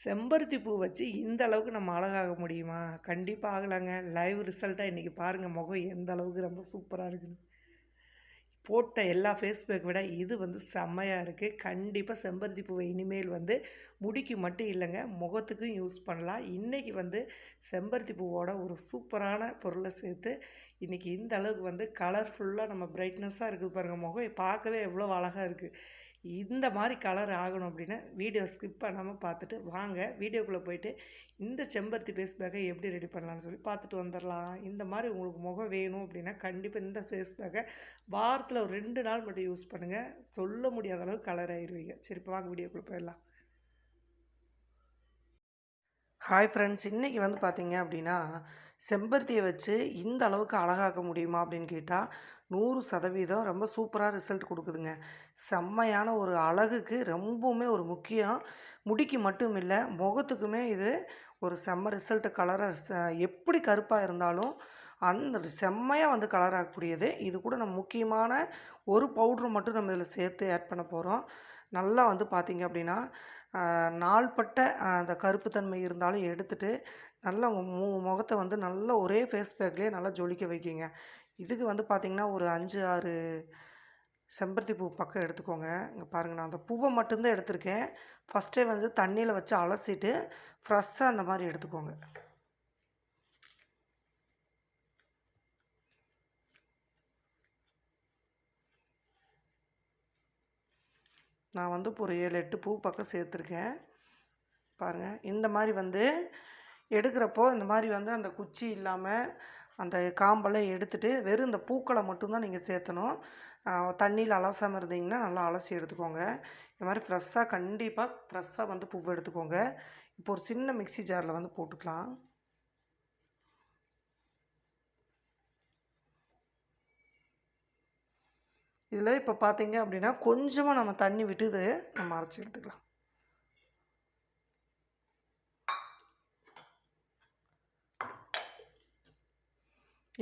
செம்பருத்தி பூ வச்சு இந்த அளவுக்கு நம்ம அழகாக முடியுமா? கண்டிப்பாக ஆகலாங்க. லைவ் ரிசல்ட்டாக இன்றைக்கி பாருங்கள் முகம் எந்த அளவுக்கு ரொம்ப சூப்பராக இருக்குன்னு. போட்ட எல்லா ஃபேஸ் பேக் விட இது வந்து செம்மையாக இருக்குது கண்டிப்பாக செம்பருத்தி பூவை இனிமேல் வந்து முடிக்கு மட்டும் இல்லைங்க முகத்துக்கும் யூஸ் பண்ணலாம். இன்றைக்கி வந்து செம்பருத்தி பூவோட ஒரு சூப்பரான பொருளை சேர்த்து, இன்றைக்கி இந்த அளவுக்கு வந்து கலர்ஃபுல்லாக நம்ம பிரைட்னஸா இருக்குது பாருங்கள் முகம் பார்க்கவே எவ்வளோ அழகாக இருக்குது இந்த மாதிரி கலர் ஆகணும் அப்படின்னா வீடியோ ஸ்கிப் பண்ணாமல் பார்த்துட்டு வாங்க, வீடியோக்குள்ளே போயிட்டு இந்த செம்பருத்தி ஃபேஸ் பேக்கை எப்படி ரெடி பண்ணலான்னு சொல்லி பார்த்துட்டு வந்துடலாம் இந்த மாதிரி உங்களுக்கு முகம் வேணும் அப்படின்னா கண்டிப்பாக இந்த ஃபேஸ் பேக்கை வாரத்தில் ஒரு ரெண்டு நாள் மட்டும் யூஸ் பண்ணுங்கள் சொல்ல முடியாத அளவுக்கு கலர் ஆயிருவீங்க. சரி வாங்க வீடியோக்குள்ளே போயிடலாம் ஹாய் ஃப்ரெண்ட்ஸ்! இன்றைக்கி வந்து பார்த்தீங்க அப்படின்னா செம்பருத்தியை வச்சு இந்த அளவுக்கு அழகாக்க முடியுமா அப்படின்னு கேட்டால் நூறு சதவீதம் ரொம்ப சூப்பராக ரிசல்ட் கொடுக்குதுங்க செம்மையான ஒரு அழகுக்கு ரொம்பவுமே ஒரு முக்கியம். முடிக்கு மட்டும் இல்லை முகத்துக்குமே இது ஒரு செம்ம ரிசல்ட் கலரை எப்படி கருப்பாக இருந்தாலும், அந்த செம்மையாக வந்து கலர் இது கூட நம்ம முக்கியமான ஒரு பவுட்ரு மட்டும் நம்ம இதில் சேர்த்து ஆட் பண்ண போகிறோம் நல்லா வந்து பார்த்திங்க அப்படின்னா நாள்பட்ட அந்த கருப்பு தன்மை இருந்தாலும் எடுத்துட்டு, நல்லா உங்கள் மு முகத்தை வந்து நல்லா ஒரே ஃபேஸ் பேக்லேயே நல்லா ஜொலிக்க வைக்குங்க. இதுக்கு வந்து பார்த்தீங்கன்னா, ஒரு 5, 6 செம்பருத்தி பூ பக்கம் எடுத்துக்கோங்க. இங்கே பாருங்க நான் அந்த பூவை மட்டும்தான் எடுத்திருக்கேன். ஃபஸ்ட்டே வந்து தண்ணியில் வச்சு அலசிட்டு, ஃப்ரெஷ்ஷாக அந்த மாதிரி எடுத்துக்கோங்க. நான் வந்து இப்போ ஒரு 7, 8 பூ பக்கம் சேர்த்துருக்கேன். பாருங்க. இந்த மாதிரி வந்து எடுக்கிறப்போ, இந்த மாதிரி வந்து அந்த குச்சி இல்லாமல் அந்த காம்பெல்லாம் எடுத்துகிட்டு வெறும் இந்த பூக்களை மட்டும்தான் நீங்கள் சேர்த்தணும். தண்ணியில் அலசாமல் இருந்தீங்கன்னா, நல்லா அலசி எடுத்துக்கோங்க. இந்த மாதிரி ஃப்ரெஷ்ஷாக கண்டிப்பாக ஃப்ரெஷ்ஷாக வந்து பூ எடுத்துக்கோங்க. இப்போ ஒரு சின்ன மிக்ஸி ஜாரில் வந்து போட்டுக்கலாம். இதில் இப்போ பார்த்தீங்க அப்படின்னா கொஞ்சமாக நம்ம தண்ணி விட்டுது நம்ம அரைச்சி எடுத்துக்கலாம்.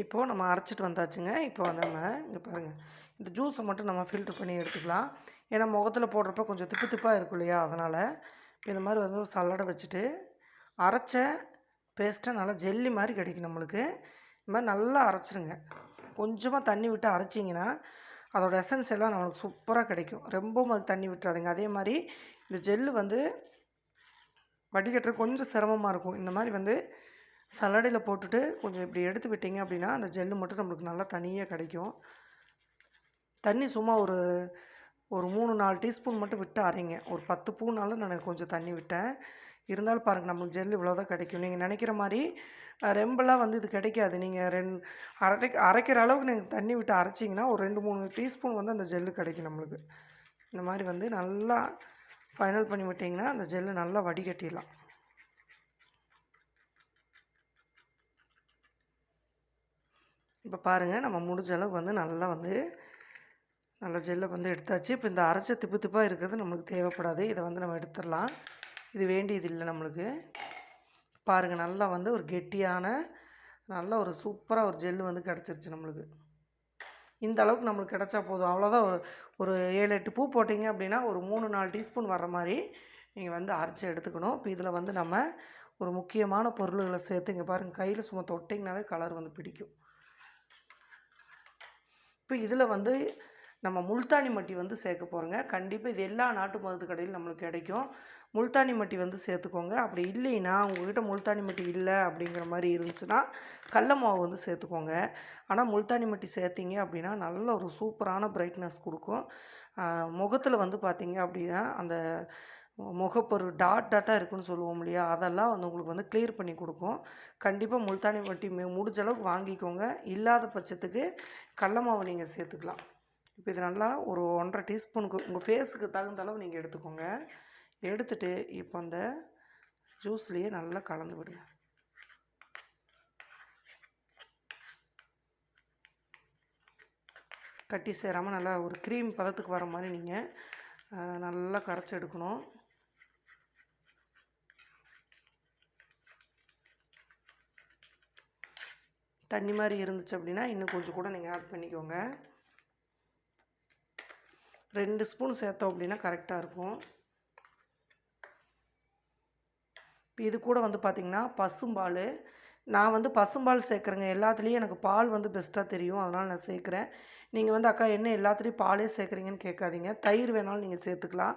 இப்போது நம்ம அரைச்சிட்டு வந்தாச்சுங்க. இப்போ வந்து நம்ம இங்கே பாருங்க. இந்த ஜூஸை மட்டும் நம்ம ஃபில்டர் பண்ணி எடுத்துக்கலாம். ஏன்னா முகத்தில் போடுறப்ப கொஞ்சம் திப்பு திப்பாக இருக்கும் இல்லையா? அதனால் இந்த மாதிரி வந்து சல்லடை வச்சுட்டு, அரைச்ச பேஸ்ட்டை நல்லா ஜெல்லி மாதிரி கிடைக்கும் நம்மளுக்கு. இந்த மாதிரி நல்லா அரைச்சிருங்க கொஞ்சமாக தண்ணி விட்டு அரைச்சிங்கன்னா அதோட எசன்ஸ் எல்லாம் நம்மளுக்கு சூப்பராக கிடைக்கும். ரொம்பவும் அது தண்ணி விட்டுறாதுங்க அதே மாதிரி இந்த ஜெல்லு வந்து வடிகட்டுறது கொஞ்சம் சிரமமாக இருக்கும். இந்த மாதிரி வந்து சலடையில் போட்டுட்டு, கொஞ்சம் இப்படி எடுத்து விட்டீங்க அப்படின்னா அந்த ஜெல்லு மட்டும் நம்மளுக்கு நல்லா தனியாக கிடைக்கும். தண்ணி சும்மா ஒரு ஒரு 3, 4 டீஸ்பூன் மட்டும் விட்டு அரைங்க. ஒரு 10 பூனால நான் கொஞ்சம் தண்ணி விட்டேன். இருந்தாலும் பாருங்கள் நம்மளுக்கு ஜெல் இவ்வளோ தான் கிடைக்கும். நீங்கள் நினைக்கிற மாதிரி ரெம்பெல்லாம் வந்து இது கிடைக்காது. நீங்கள் ரெண் அரை அரைக்கிற அளவுக்கு நீங்கள் தண்ணி விட்டு அரைச்சிங்கன்னா ஒரு 2, 3 டீஸ்பூன் வந்து அந்த ஜெல்லு கிடைக்கும் நம்மளுக்கு. இந்த மாதிரி வந்து நல்லா ஃபைனல் பண்ணி விட்டிங்கன்னா அந்த ஜெல்லு நல்லா வடிகட்டிடலாம். இப்போ பாருங்கள் நம்ம முடிஞ்ச அளவுக்கு வந்து நல்லா வந்து நல்லா ஜெல்லை வந்து எடுத்தாச்சு. இப்போ இந்த அரைச்ச திப்பு திப்பாக இருக்கிறது நம்மளுக்கு தேவைப்படாது. இதை வந்து நம்ம எடுத்துடலாம் இது வேண்டியது இல்லை நம்மளுக்கு. பாருங்கள் நல்லா வந்து ஒரு கெட்டியான, நல்ல ஒரு சூப்பராக ஒரு ஜெல் வந்து கிடச்சிருச்சு நம்மளுக்கு. இந்த அளவுக்கு நம்மளுக்கு கிடச்சா போதும். அவ்வளோதான் ஒரு ஒரு 7, 8 பூ போட்டிங்க அப்படின்னா ஒரு 3, 4 டீஸ்பூன் வர்ற மாதிரி நீங்கள் வந்து அரைச்சி எடுத்துக்கணும். இப்போ இதில் வந்து நம்ம ஒரு முக்கியமான பொருள்களை சேர்த்து இங்கே பாருங்கள் கையில் சும்மா தொட்டிங்கனாவே கலர் வந்து பிடிக்கும். இப்போ இதில் வந்து நம்ம முல்தானி மட்டி வந்து சேர்க்க போகிறோங்க கண்டிப்பாக இது எல்லா நாட்டு மருந்து கடையிலும் நம்மளுக்கு கிடைக்கும். முல்தானி மட்டி வந்து சேர்த்துக்கோங்க. அப்படி இல்லைன்னா, உங்கள்கிட்ட முல்தானி மட்டி இல்லை அப்படிங்கிற மாதிரி இருந்துச்சுன்னா, கடல மாவு வந்து சேர்த்துக்கோங்க. ஆனால் முல்தானி மட்டி சேர்த்திங்க அப்படின்னா நல்ல ஒரு சூப்பரான பிரைட்னஸ் கொடுக்கும் முகத்தில் வந்து பார்த்திங்க அப்படின்னா அந்த முகப்பொருள் டாட் டாட்டாக இருக்குன்னு சொல்லுவோம் இல்லையா? அதெல்லாம் வந்து உங்களுக்கு வந்து கிளியர் பண்ணி கொடுக்கும் கண்டிப்பாக முல்தானி வட்டி மு முடிஞ்ச அளவுக்கு வாங்கிக்கோங்க. இல்லாத பட்சத்துக்கு கடல மாவு நீங்கள் சேர்த்துக்கலாம். இப்போ இது நல்லா ஒரு 1 1/2 டீஸ்பூனுக்கு உங்கள் ஃபேஸுக்கு தகுந்த அளவு நீங்கள் எடுத்துக்கோங்க. எடுத்துகிட்டு இப்போ அந்த ஜூஸ்லேயே நல்லா கலந்து விடுங்க. கட்டி சேராமல் நல்லா ஒரு க்ரீம் பதத்துக்கு வர மாதிரி நீங்கள் நல்லா கரைச்சி எடுக்கணும். தண்ணி மாதிரி இருந்துச்சு அப்படின்னா இன்னும் கொஞ்சம் கூட நீங்கள் ஆட் பண்ணிக்கோங்க. ரெண்டு ஸ்பூன் சேர்த்தோம் அப்படின்னா கரெக்டாக இருக்கும். இது கூட வந்து பார்த்திங்கன்னா பசும்பால். நான் வந்து பசும்பால் சேர்க்குறேங்க. எல்லாத்துலேயும் எனக்கு பால் வந்து பெஸ்ட்டாக தெரியும். அதனால் நான் சேர்க்குறேன். நீங்கள் வந்து அக்கா என்ன எல்லாத்துலேயும் பாலே சேர்க்குறீங்கன்னு கேட்காதீங்க. தயிர் வேணாலும் நீங்கள் சேர்த்துக்கலாம்.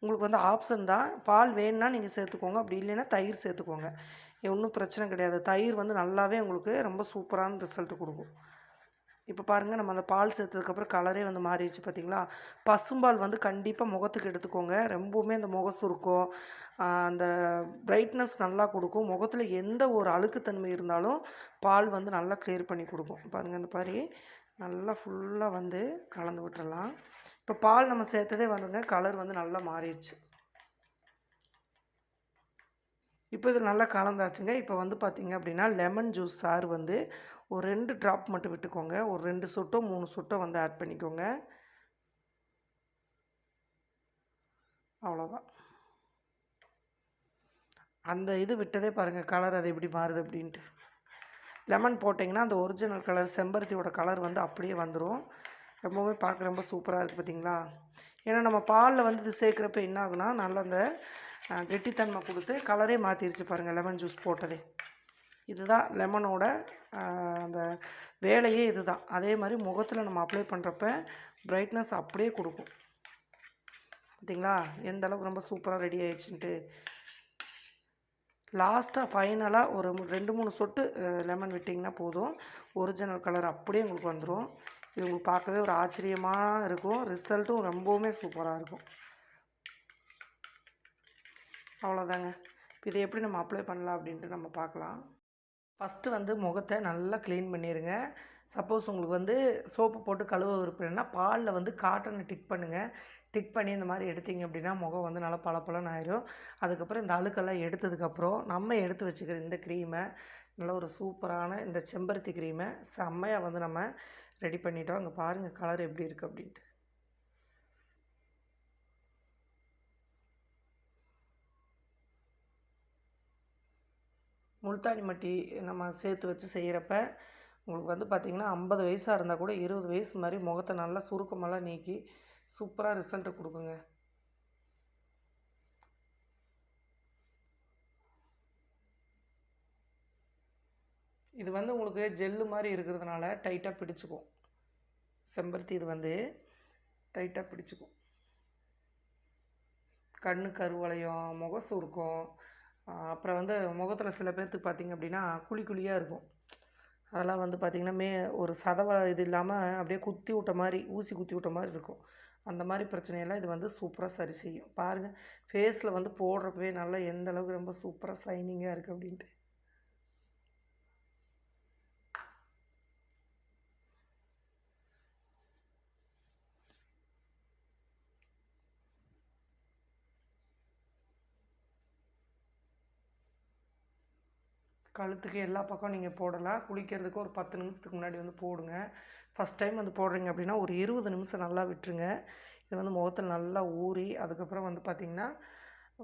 உங்களுக்கு வந்து ஆப்ஷன் தான். பால் வேணும்னா நீங்கள் சேர்த்துக்கோங்க. அப்படி இல்லைன்னா தயிர் சேர்த்துக்கோங்க. ஒன்றும் பிரச்சனை கிடையாது. தயிர் வந்து நல்லாவே உங்களுக்கு ரொம்ப சூப்பரான ரிசல்ட் கொடுக்கும். இப்போ பாருங்கள் நம்ம அந்த பால் சேர்த்ததுக்கப்புறம் கலரே வந்து மாறிடுச்சு பார்த்தீங்களா பசும்பால் வந்து கண்டிப்பாக முகத்துக்கு எடுத்துக்கோங்க. ரொம்பவுமே அந்த முக சுருக்கம் அந்த பிரைட்னஸ் நல்லா கொடுக்கும். முகத்தில் எந்த ஒரு அழுக்குத்தன்மை இருந்தாலும் பால் வந்து நல்லா கிளியர் பண்ணி கொடுக்கும். பாருங்கள் இந்த மாதிரி நல்லா ஃபுல்லாக வந்து கலந்து விட்டுறலாம். இப்போ பால் நம்ம சேர்த்ததே வந்துங்க கலர் வந்து நல்லா மாறிடுச்சு. இப்போ இது நல்லா கலந்தாச்சுங்க. இப்போ வந்து பார்த்திங்க அப்படின்னா லெமன் ஜூஸ் சாறு வந்து ஒரு ரெண்டு ட்ராப் மட்டும் விட்டுக்கோங்க. ஒரு ரெண்டு சொட்டோ மூணு சொட்டோ வந்து ஆட் பண்ணிக்கோங்க. அவ்வளோதான் அந்த இது விட்டதே பாருங்கள் கலர் அது எப்படி மாறுது அப்படின்ட்டு. லெமன் போட்டிங்கன்னா அந்த ஒரிஜினல் கலர் செம்பருத்தியோட கலர் வந்து அப்படியே வந்துடும் ரொம்பவே பார்க்க ரொம்ப சூப்பராக இருக்குது பார்த்தீங்களா? ஏன்னா நம்ம பாலில் வந்து இது சேர்க்குறப்ப என்ன ஆகுனா நல்ல அந்த கெட்டித்தன்மை கொடுத்து கலரே மாற்றிருச்சு பாருங்கள் லெமன் ஜூஸ் போட்டதே. இதுதான் லெமனோட அந்த வேலையே இதுதான். அதே மாதிரி முகத்தில் நம்ம அப்ளை பண்ணுறப்ப ப்ரைட்னஸ் அப்படியே கொடுக்கும். பார்த்திங்களா எந்த அளவுக்கு ரொம்ப சூப்பராக ரெடி ஆயிடுச்சுன்ட்டு. லாஸ்ட்டாக ஃபைனலாக ஒரு ரெண்டு மூணு சொட்டு லெமன் விட்டிங்கன்னா போதும். ஒரிஜினல் கலர் அப்படியே உங்களுக்கு வந்துடும் இது உங்களுக்கு பார்க்கவே ஒரு ஆச்சரியமாக இருக்கும். ரிசல்ட்டும் ரொம்பவுமே சூப்பராக இருக்கும். அவ்வளோதாங்க. இப்போ இதை எப்படி நம்ம அப்ளை பண்ணலாம் அப்படின்ட்டு நம்ம பார்க்கலாம். ஃபஸ்ட்டு வந்து முகத்தை நல்லா க்ளீன் பண்ணிடுங்க சப்போஸ் உங்களுக்கு வந்து சோப்பு போட்டு கழுவ விருப்பம்னா பாலில் வந்து காட்டனை டிக் பண்ணுங்கள் டிக் பண்ணி இந்த மாதிரி எடுத்தீங்க அப்படின்னா முகம் வந்து நல்லா பளபளன்னு ஆயிரும். அதுக்கப்புறம் இந்த அழுக்கெல்லாம் எடுத்ததுக்கப்புறம் நம்ம எடுத்து வச்சுக்கிற இந்த க்ரீமை நல்ல ஒரு சூப்பரான இந்த செம்பருத்தி க்ரீமை செம்மையாக வந்து நம்ம ரெடி பண்ணிட்டோம். அங்கே பாருங்கள் கலர் எப்படி இருக்குது அப்படின்ட்டு. முல்தானி மட்டி நம்ம சேர்த்து வச்சு செய்கிறப்ப உங்களுக்கு வந்து பார்த்திங்கன்னா ஐம்பது வயசாக இருந்தால் கூட இருபது வயசு மாதிரி முகத்தை நல்லா சுருக்கமெல்லாம் நீக்கி சூப்பராக ரிசல்ட்டு கொடுக்குங்க. இது வந்து உங்களுக்கு ஜெல்லு மாதிரி இருக்கிறதுனால டைட்டாக பிடிச்சிக்கும். செம்பருத்தி இது வந்து டைட்டாக பிடிச்சிக்கும். கண்ணு கருவளையம் முக சுருக்கம் அப்புறம் வந்து முகத்தில் சில பேர்த்துக்கு பார்த்திங்க அப்படின்னா குழி குழியாக இருக்கும். அதெல்லாம் வந்து பார்த்திங்கன்னா மே ஒரு சதவ இது இல்லாமல் அப்படியே குத்தி விட்ட மாதிரி ஊசி குத்தி விட்ட மாதிரி இருக்கும். அந்த மாதிரி பிரச்சனையெல்லாம் இது வந்து சூப்பராக சரி செய்யும். பாருங்கள் ஃபேஸில் வந்து போடுறப்பவே நல்லா எந்த அளவுக்கு ரொம்ப சூப்பராக சைனிங்காக இருக்குது அப்படின்ட்டு. கழுத்துக்கு எல்லா பக்கம் நீங்கள் போடலாம். குளிக்கிறதுக்கு ஒரு பத்து நிமிஷத்துக்கு முன்னாடி வந்து போடுங்க. ஃபஸ்ட் டைம் வந்து போடுறீங்க அப்படின்னா ஒரு இருபது நிமிஷம் நல்லா விட்டுருங்க. இது வந்து முகத்தில் நல்லா ஊறி அதுக்கப்புறம் வந்து பார்த்திங்கன்னா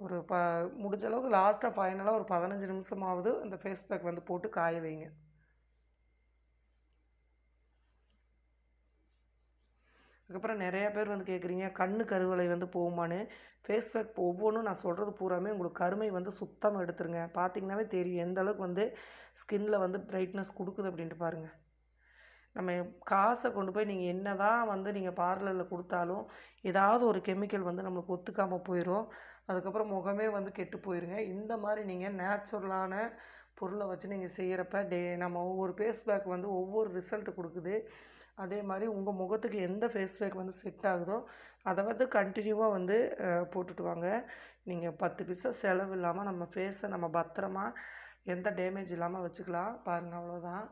ஒரு ப முடிஞ்ச அளவுக்கு லாஸ்ட்டாக ஃபைனலாக ஒரு பதினஞ்சு நிமிஷமாவது அந்த ஃபேஸ் பேக் வந்து போட்டு காய வைங்க. அதுக்கப்புறம் நிறையா பேர் வந்து கேட்குறீங்க கண்ணு கருவளை வந்து போகுமான்னு. ஃபேஸ் பேக் ஒவ்வொன்றும் நான் சொல்கிறது பூராமே உங்களுக்கு கருமை வந்து சுத்தமாக எடுத்துருங்க. பார்த்தீங்கன்னாவே தெரியும் எந்த அளவுக்கு வந்து ஸ்கின்ல வந்து பிரைட்னஸ் கொடுக்குது அப்படின்ட்டு பாருங்கள் நம்ம காசை கொண்டு போய் நீங்கள் என்ன தான் வந்து நீங்கள் பார்லரில் கொடுத்தாலும் ஏதாவது ஒரு கெமிக்கல் வந்து நம்மளுக்கு ஒத்துக்காமல் போயிடும் அதுக்கப்புறம் முகமே வந்து கெட்டு போயிருங்க. இந்த மாதிரி நீங்கள் நேச்சுரலான பொருளை வச்சு நீங்கள் செய்கிறப்ப டே நம்ம ஒவ்வொரு ஃபேஸ்பேக் வந்து ஒவ்வொரு ரிசல்ட் கொடுக்குது. அதே மாதிரி உங்கள் முகத்துக்கு எந்த ஃபேஸ் பேக் வந்து செட் ஆகுதோ அதை வந்து கண்டினியூவாக வந்து அஹ், போட்டுட்டு வாங்க நீங்கள் பத்து பைசா செலவு இல்லாமல் நம்ம ஃபேஸை நம்ம பத்திரமா எந்த டேமேஜ் இல்லாமல் வச்சுக்கலாம். பாருங்கள் அவ்வளோதான்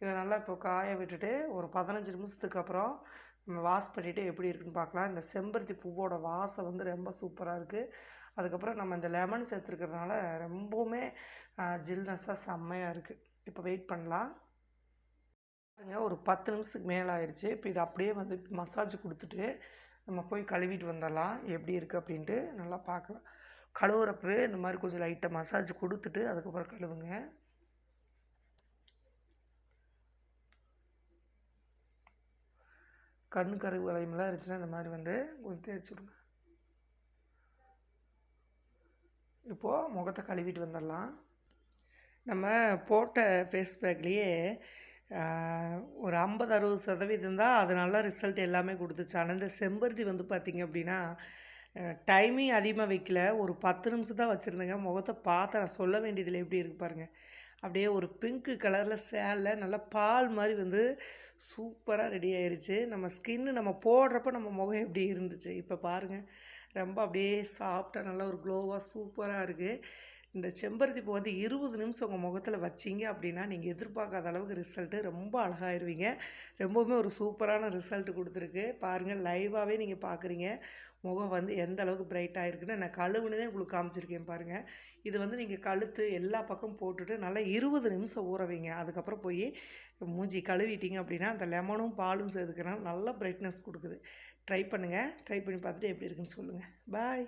இதை நல்லா இப்போ காய விட்டுட்டு ஒரு பதினஞ்சு நிமிஷத்துக்கு அப்புறம் நம்ம வாஷ் பண்ணிவிட்டு எப்படி இருக்குன்னு பார்க்கலாம். இந்த செம்பருத்தி பூவோட வாசம் வந்து ரொம்ப சூப்பராக இருக்குது அதுக்கப்புறம் நம்ம இந்த லெமன் சேர்த்துருக்கறதுனால ரொம்பவுமே ஜில்னஸாக செம்மையாக இருக்குது இப்போ வெயிட் பண்ணலாம். பாருங்க ஒரு பத்து நிமிஷத்துக்கு மேலே ஆயிடுச்சு இப்போ இது அப்படியே வந்து மசாஜ் கொடுத்துட்டு நம்ம போய் கழுவிட்டு வந்துடலாம். எப்படி இருக்குது அப்படின்ட்டு நல்லா பார்க்கலாம். கழுவுறப்பவே இந்த மாதிரி கொஞ்சம் லைட்டாக மசாஜ் கொடுத்துட்டு அதுக்கப்புறம் கழுவுங்க. கண்ணு கருவு வளையமெல்லாம் இருந்துச்சுன்னா இந்த மாதிரி வந்து கொஞ்சம் தேய்ச்சி விடுங்க. இப்போது முகத்தை கழுவிட்டு வந்துடலாம். நம்ம போட்ட ஃபேஸ் பேக்லேயே ஒரு ஐம்பது அறுபது சதவீதம் தான் அது நல்ல ரிசல்ட் எல்லாமே கொடுத்துச்சு. ஆனால் இந்த செம்பருத்தி வந்து பார்த்திங்க அப்படின்னா டைமிங் அதிகமாக வைக்கல. ஒரு பத்து நிமிஷம் தான் வச்சுருந்தேங்க. முகத்தை பார்த்து நான் சொல்ல வேண்டியதில் எப்படி இருக்கு பாருங்கள் அப்படியே ஒரு பிங்க்கு கலரில் சேலில் நல்லா பால் மாதிரி வந்து சூப்பராக ரெடி ஆயிடுச்சு நம்ம ஸ்கின்னு நம்ம போடுறப்ப நம்ம முகம் எப்படி இருந்துச்சு? இப்போ பாருங்கள் ரொம்ப அப்படியே சாஃப்டாக நல்லா ஒரு க்ளோவாக சூப்பராக இருக்குது இந்த செம்பருத்தி பூ வந்து இருபது நிமிஷம் உங்கள் முகத்தில் வச்சிங்க அப்படின்னா நீங்கள் எதிர்பார்க்காத அளவுக்கு ரிசல்ட்டு ரொம்ப அழகாயிருவீங்க. ரொம்பவுமே ஒரு சூப்பரான ரிசல்ட் கொடுத்துருக்கு. பாருங்கள் லைவாகவே நீங்கள் பார்க்குறீங்க முகம் வந்து எந்த அளவுக்கு பிரைட் ஆகிருக்குன்னு நான் கழுவுனதே உங்களுக்கு காமிச்சிருக்கேன் பாருங்கள் இது வந்து நீங்கள் கழுத்து எல்லா பக்கம் போட்டுட்டு நல்லா இருபது நிமிஷம் ஊற வைங்க. அதுக்கப்புறம் போய் மூஞ்சி கழுவிட்டீங்க அப்படின்னா அந்த லெமனும் பாலும் சேர்த்துக்கிறனால நல்ல பிரைட்னஸ் கொடுக்குது. ட்ரை பண்ணுங்கள் ட்ரை பண்ணி பார்த்துட்டு எப்படி இருக்குன்னு சொல்லுங்கள் பாய்